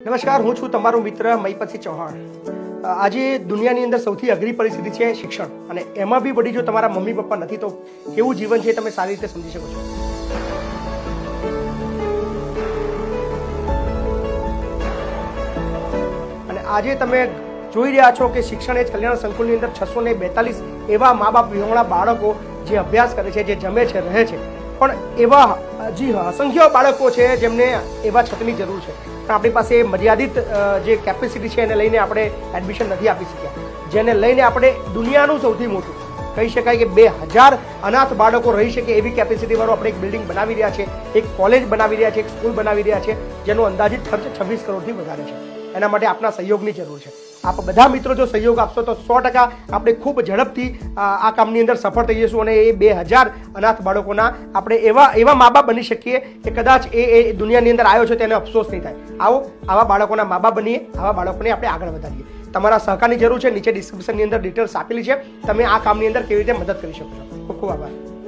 નમસ્કાર, હું છું તમારો મિત્ર મહીપતસિંહ ચૌહાણ. આજે દુનિયાની અંદર સૌથી અઘરી પરિસ્થિતિ છે શિક્ષણ. અને એમાં બી વળી જો તમારા મમ્મી પપ્પા નથી, તો કેવું જીવન છે તમે સારી રીતે સમજી શકો છો. અને આજે તમે જોઈ રહ્યા છો કે શિક્ષણ એ કલ્યાણ સંકુલની અંદર છસો ને બેતાલીસ એવા મા બાપ વિહોણા બાળકો જે અભ્યાસ કરે છે, જે જમે છે, રહે છે. પણ એવા હજી અસંખ્ય બાળકો છે જેમને એવા છતની જરૂર છે. પણ આપણી પાસે મર્યાદિત જે કેપેસિટી છે એને લઈને આપણે એડમિશન નથી આપી શક્યા. જેને લઈને આપણે દુનિયાનું સૌથી મોટું, કહી શકાય કે બે હજાર અનાથ બાળકો રહી શકે એવી કેપેસિટીવાળું આપણે એક બિલ્ડિંગ બનાવી રહ્યા છે, એક કોલેજ બનાવી રહ્યા છે, એક સ્કૂલ બનાવી રહ્યા છે, જેનો અંદાજિત ખર્ચ છવ્વીસ કરોડથી વધારે છે. એના માટે આપના સહયોગની જરૂર છે. આપ બધા મિત્રો જો સહયોગ આપશો તો સો ટકા આપણે ખૂબ ઝડપથી આ કામની અંદર સફળ થઈ જઈશું અને એ બે હજાર અનાથ બાળકોના આપણે એવા એવા મા બાપ બની શકીએ કે કદાચ એ એ દુનિયાની અંદર આવ્યો છે તેને અફસોસ નહીં થાય. આવો, આવા બાળકોના મા બાપ બનીએ, આવા બાળકોને આપણે આગળ વધારીએ. તમારા સહકારની જરૂર છે, નીચે ડિસ્ક્રિપ્શનની અંદર ડિટેલ્સ આપેલી છે. તમે આ કામની અંદર કેવી રીતે મદદ કરી શકો છો? ખૂબ ખૂબ આભાર.